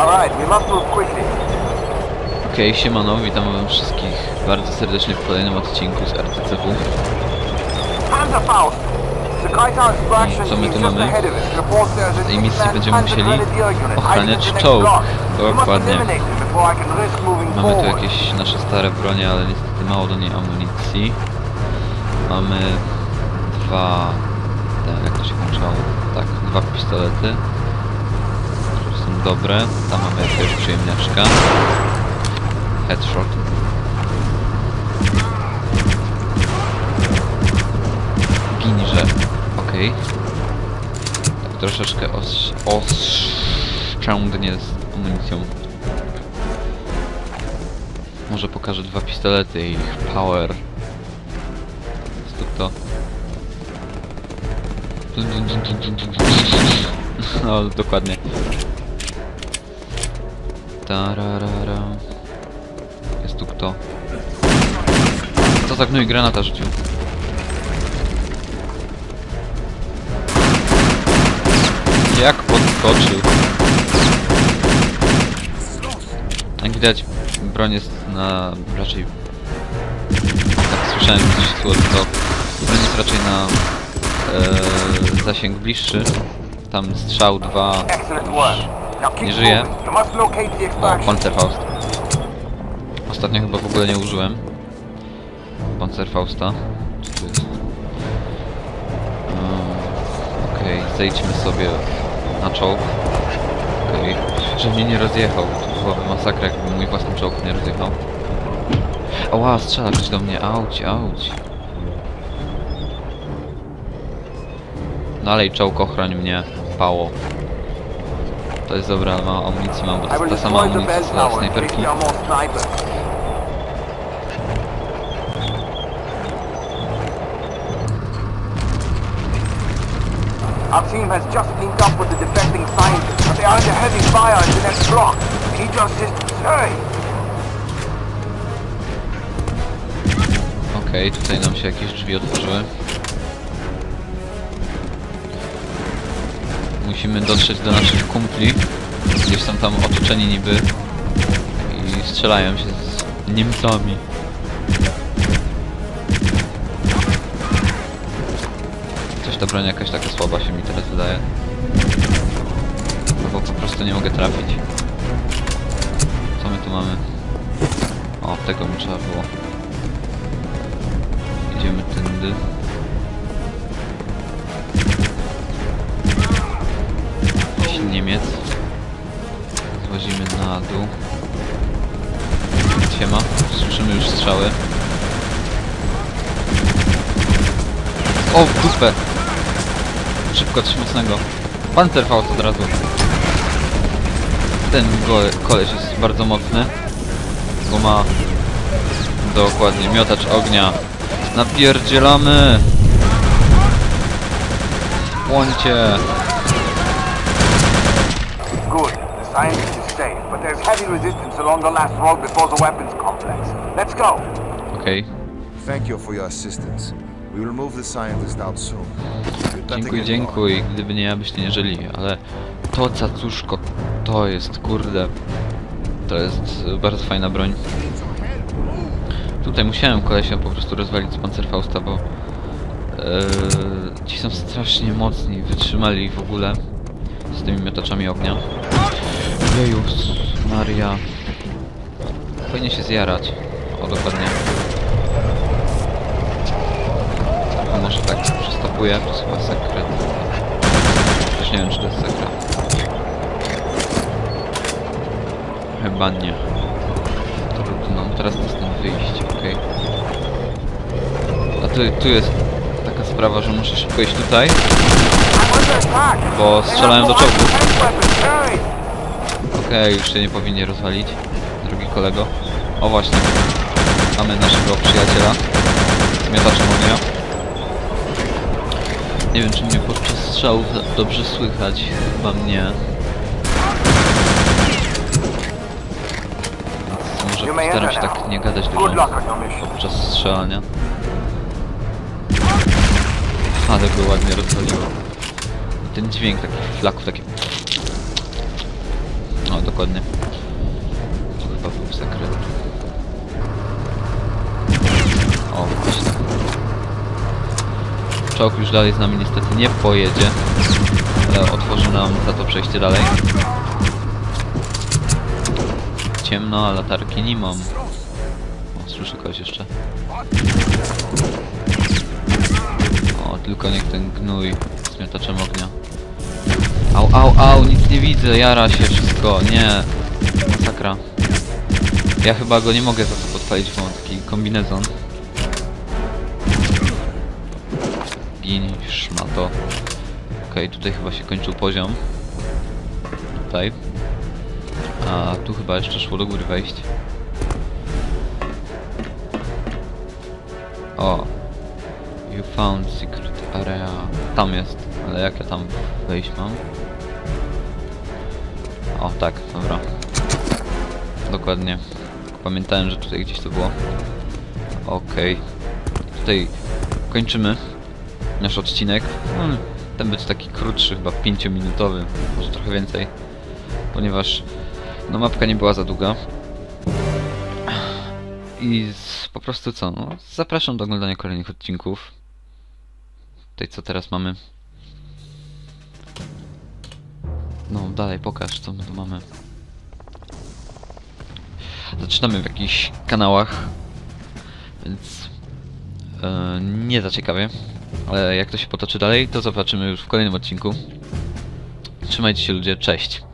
Alright, we must move quickly. Okej, siemano, witam wam wszystkich bardzo serdecznie w kolejnym odcinku z RTCW. Co my tu mamy? W tej misji będziemy musieli ochraniać czołg. Dokładnie. Mamy tu jakieś nasze stare bronie, ale niestety mało do niej amunicji. Mamy dwa... Te, jak to się włączało? Tak, dwa pistolety. Dobre. Tam mamy jakiegoś przyjemniaczka. Headshot. Ginże. Okej. Tak troszeczkę os z amunicją. Może pokażę dwa pistolety i ich power. Jest to to. No, dokładnie. Tararara. Jest tu kto? Co za gnój granata rzucił? Jak podskoczył? Jak widać, broń jest na raczej... Tak słyszałem coś tu to broń jest raczej na e, zasięg bliższy. Tam strzał 2. Nie żyje. O. Panzerfaust. Ostatnio chyba w ogóle nie użyłem. Panzerfausta. Co tu jest? Eee, Okej, zejdźmy sobie na czołg. Okej, że mnie nie rozjechał. To byłaby masakra, jakby mój własny czołg nie rozjechał. Ała, strzela ktoś do mnie. Auć, auć. Dalej czołg ochroń mnie. Pało. To jest dobra, ma amunicję mam, bo to jest ta sama amunicja co snajperki. Our team has just linked up with the defending scientists, but they are under heavy fire in the next block. We need your assistance. Hurry! Okej, tutaj nam się jakieś drzwi otworzyły. Musimy dotrzeć do naszych kumpli. Gdzieś są tam otoczeni niby. I strzelają się z Niemcami. Coś ta broń jakaś taka słaba się mi teraz wydaje. No bo po prostu nie mogę trafić. Co my tu mamy? O, tego mi trzeba było. Idziemy tędy. Jakiś Niemiec. Złazimy na dół. Siema. Słyszymy już strzały. O, w dupę! Szybko, coś mocnego. Panzerfaust od razu. Ten koleś jest bardzo mocny. Bo ma Dokładnie, miotacz ognia. Napierdzielamy! Łącie! Scientist is safe, but there's heavy resistance along the last road before the weapons complex. Let's go! Okej, Thank you for your assistance. We will move the scientist out soon. dziękuję, dziękuję. Gdyby nie ja, byście nie żyli, ale to cacuszko, to jest, kurde, to jest bardzo fajna broń. Tutaj musiałem kolesia po prostu rozwalić z Panzerfausta, bo e, ci są strasznie mocni, wytrzymali w ogóle z tymi miotaczami ognia. Jejus, Maria. Powinien się zjarać. O, dokładnie. A może tak przystopuję, to jest chyba sekret. Też nie wiem, czy to jest sekret. Chyba nie. Trudno, teraz to wyjść, okej. A tu, tu jest taka sprawa, że muszę szybko iść tutaj. Bo have do more Okej, już się nie powinien rozwalić, drogi kolego. O właśnie, mamy naszego przyjaciela z miotaczem ognia. Nie wiem, czy mnie podczas strzałów dobrze słychać. Chyba mnie. Więc może postaram się tak nie gadać dużo podczas strzelania. Ale go ładnie rozwaliło. I ten dźwięk takich flaków, takie... Dokładnie. chyba był sekret. O, właśnie. Czołg już dalej z nami niestety nie pojedzie, ale otworzy nam za to przejście dalej. Ciemno, a latarki nie mam. O, słyszę kogoś jeszcze. O, tylko niech ten gnój z miotaczem ognia. Au, au, au, nic nie widzę, jara się wszystko, nie. Masakra. Ja chyba go nie mogę za to podpalić, bo mam kombinezon. Gin, szmato. Okej, tutaj chyba się kończył poziom. Tutaj. A tu chyba jeszcze szło do góry wejść. O. You found secret area. Tam jest, ale jak ja tam wejść mam? O, tak, dobra. Dokładnie. Pamiętałem, że tutaj gdzieś to było. Okej. Tutaj kończymy nasz odcinek. Hmm, ten być taki krótszy, chyba 5-minutowy, może trochę więcej. Ponieważ no mapka nie była za długa. I z, po prostu co, no, zapraszam do oglądania kolejnych odcinków. Tutaj co teraz mamy. No dalej pokaż co my tu mamy. Zaczynamy w jakichś kanałach, więc e, nie za ciekawie, ale jak to się potoczy dalej, to zobaczymy już w kolejnym odcinku. Trzymajcie się ludzie, cześć!